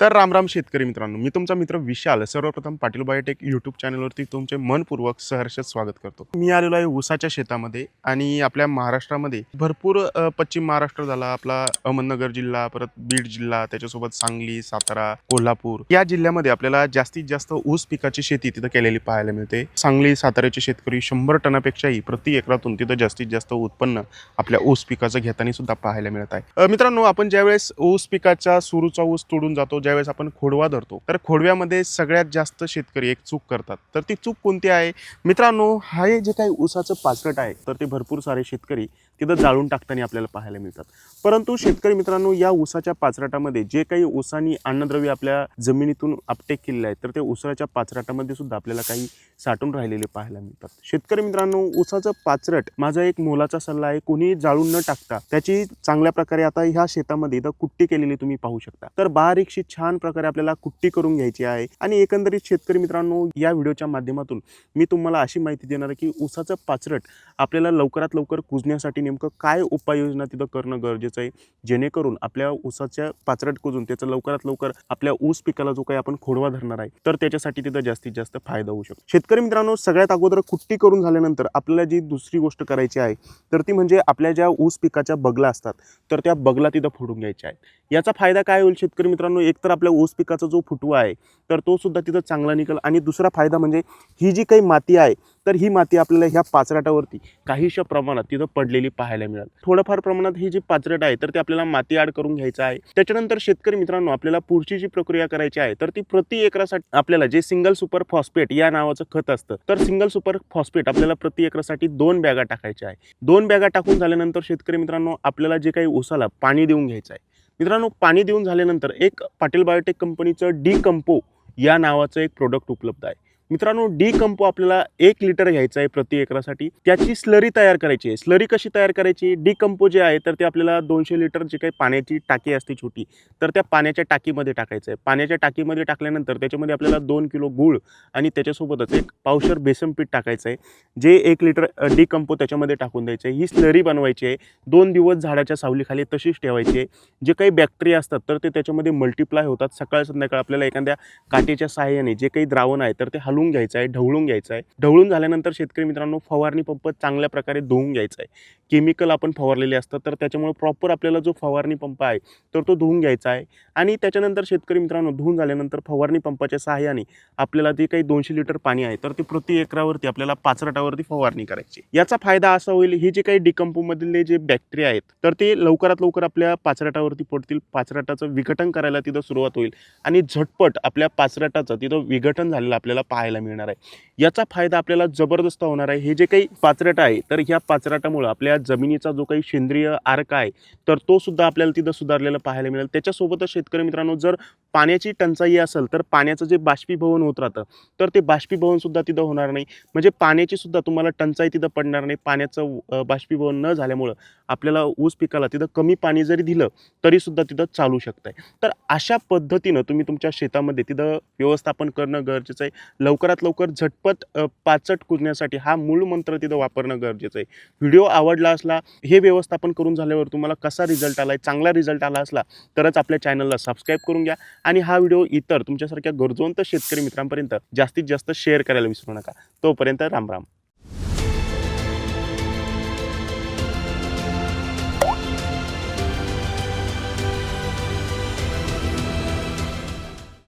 तर रामराम शेतकरी मित्रांनो मी तुमचा मित्र विशाल सर्वप्रथम पाटील बायोटेक यूट्यूब चॅनलवरती तुमचे मनपूर्वक सहर्ष स्वागत करतो. मी आलेलो आहे ऊसाच्या शेतामध्ये आणि आपल्या महाराष्ट्रामध्ये भरपूर पश्चिम महाराष्ट्र झाला आपला अहमदनगर जिल्हा परत बीड जिल्हा त्याच्यासोबत सांगली सातारा कोल्हापूर या जिल्ह्यामध्ये आपल्याला जास्तीत जास्त ऊस पिकाची शेती तिथं केलेली पाहायला मिळते. सांगली साताऱ्याचे शेतकरी शंभर टनापेक्षाही प्रति एकरातून तिथं जास्तीत जास्त उत्पन्न आपल्या ऊस पिकाचं घेताना सुद्धा पाहायला मिळत आहे. मित्रांनो आपण ज्यावेळेस ऊस पिकाचा सुरूचा ऊस तोडून जातो ज्यावेळेस आपण खोडवा धरतो तर खोडव्यामध्ये सगळ्यात जास्त शेतकरी एक चूक करतात. तर ती चूक कोणती आहे? मित्रांनो हा हे जे काही ऊसाचं पाचट आहे तर ते भरपूर सारे शेतकरी तिथं जाळून टाकताना आपल्याला पाहायला मिळतात. परंतु शेतकरी मित्रांनो या ऊसाच्या पाचराटामध्ये जे काही ऊसानी अन्नद्रव्य आपल्या जमिनीतून अपटेक केलेले आहेत तर ते ऊसाच्या पाचराटामध्ये सुद्धा आपल्याला काही साठून राहिलेले पाहायला मिळतात. शेतकरी मित्रांनो ऊसाचं पाचरट माझा एक मोलाचा सल्ला आहे कोणी जाळून न टाकता त्याची चांगल्या प्रकारे आता ह्या शेतामध्ये इथं कुट्टी केलेली तुम्ही पाहू शकता. तर बारीकशी छान प्रकारे आपल्याला कुट्टी करून घ्यायची आहे. आणि एकंदरीत शेतकरी मित्रांनो या व्हिडिओच्या माध्यमातून मी तुम्हाला अशी माहिती देणार आहे की ऊसाचं पाचरट आपल्याला लवकरात लवकर कुजण्यासाठी नेमकं काय उपाययोजना तिथं करणं गरजेचं आहे. जेणेकरून आपल्या ऊसाच्या पाचरट कुजून त्याचं लवकरात लवकर आपल्या ऊस पिकाला जो काही आपण खोडवा धरणार आहे तर त्याच्यासाठी तिथं जास्तीत जास्त फायदा होऊ शकतो. शेतकरी मित्रांनो सगळ्यात अगोदर कुट्टी करून झाल्यानंतर आपल्याला जी दुसरी गोष्ट करायची आहे तर ती म्हणजे आपल्या ज्या ऊस पिकाच्या बगला असतात तर त्या बगला तिथं फोडून घ्यायच्या आहेत. याचा फायदा काय होईल शेतकरी मित्रांनो एक तर आपल्या ऊस पिकाचा जो फुटवा आहे तर तो सुद्धा तिथं चांगला निघेल. आणि दुसरा फायदा म्हणजे ही जी काही माती आहे तर ही माती आपल्याला ह्या पाचराटावरती काहीशा प्रमाणात तिथं पडलेली पाहायला मिळेल. थोडंफार प्रमाणात ही जी पाचरट आहे तर ते आपल्याला माती आड करून घ्यायचं आहे. त्याच्यानंतर शेतकरी मित्रांनो आपल्याला पुढची जी प्रक्रिया करायची आहे तर ती प्रति एकरासाठी आपल्याला जे सिंगल सुपर फॉस्फेट या नावाचं खत असतं तर सिंगल सुपर फॉस्फेट आपल्याला प्रति एकरासाठी दोन बॅगा टाकायच्या आहे. दोन बॅगा टाकून झाल्यानंतर शेतकरी मित्रांनो आपल्याला जे काही ऊसाला पाणी देऊन घ्यायचं आहे मित्रांनो पाणी देऊन झाल्यानंतर एक पाटील बायोटेक कंपनीचं डी कंपो या नावाचं एक प्रोडक्ट उपलब्ध आहे. मित्रांनो डी कंपो आपल्याला एक लिटर घ्यायचं आहे प्रति एकरासाठी. त्याची स्लरी तयार करायची आहे. स्लरी कशी तयार करायची? डी कंपो जे आहे तर ते आपल्याला दोनशे लिटर जे काही पाण्याची टाकी असते छोटी तर त्या पाण्याच्या टाकीमध्ये टाकायचं आहे. पाण्याच्या टाकीमध्ये टाकल्यानंतर त्याच्यामध्ये आपल्याला दोन किलो गूळ आणि त्याच्यासोबतच एक पावशर बेसन पीठ टाकायचं आहे. जे एक लिटर डी कंपो त्याच्यामध्ये टाकून द्यायचं आहे. ही स्लरी बनवायची आहे. दोन दिवस झाडाच्या सावलीखाली तशीच ठेवायची आहे. जे काही बॅक्टेरिया असतात तर ते त्याच्यामध्ये मल्टिप्लाय होतात. सकाळ संध्याकाळ आपल्याला एखाद्या काटेच्या सहाय्याने जे काही द्रावण आहे तर ते हलवून घ्यायचं आहे ढवळून घ्यायचा आहे. ढवळून झाल्यानंतर शेतकरी मित्रांनो फवारणी पंप चांगल्या प्रकारे धुवून घ्यायचा आहे. केमिकल आपण फवारलेले असतात तर त्याच्यामुळे प्रॉपर आपल्याला जो फवारणी पंप आहे तर तो धुवून घ्यायचा आहे. आणि त्याच्यानंतर शेतकरी मित्रांनो धुवून झाल्यानंतर फवारणी पंपाच्या सहाय्याने आपल्याला जे काही दोनशे लिटर पाणी आहे तर ते प्रति एकरावरती आपल्याला पाचरटावरती फवारणी करायची. याचा फायदा असा होईल हे जे काही डिकंपोमधले जे बॅक्टेरिया आहेत तर ते लवकरात लवकर आपल्या पाचरटावरती पडतील. पाचरटाचं विघटन करायला तिथं सुरुवात होईल. आणि झटपट आपल्या पाचरटाचं तिथं विघटन झालेलं आपल्याला पाहायला मिळणार आहे. याचा फायदा आपल्याला जबरदस्त होणार आहे. हे जे काही पाचरट आहे तर ह्या पाचरटामुळं आपल्या जमिनीचा जो काही सेंद्रिय आर्क आहे तर तो सुद्धा आपल्याला तिथं सुधारलेला पाहायला मिळेल. त्याच्यासोबतच शेतकरी मित्रांनो जर पाण्याची टंचाई असेल तर पाण्याचं जे बाष्पीभवन होत राहतं तर ते बाष्पीभवनसुद्धा तिथं होणार नाही. म्हणजे पाण्याचीसुद्धा तुम्हाला टंचाई तिथं पडणार नाही. पाण्याचं बाष्पीभवन न झाल्यामुळं आपल्याला ऊस पिकाला तिथं कमी पाणी जरी दिलं तरीसुद्धा तिथं चालू शकतंय. तर अशा पद्धतीनं तुम्ही तुमच्या शेतामध्ये तिथं व्यवस्थापन करणं गरजेचं आहे. लवकरात लवकर झटपट पाचट कुजण्यासाठी हा मूळ मंत्र तिथं वापरणं गरजेचं आहे. व्हिडिओ आवडला असला हे व्यवस्थापन करून झाल्यावर तुम्हाला कसा रिझल्ट आला आहे चांगला रिझल्ट आला असला तरच आपल्या चॅनलला सबस्क्राईब करून घ्या. आणि हा व्हिडिओ इतर तुमच्यासारख्या गरजवंत शेतकरी मित्रांपर्यंत जास्तीत जास्त शेअर करायला विसरू नका. तोपर्यंत राम राम.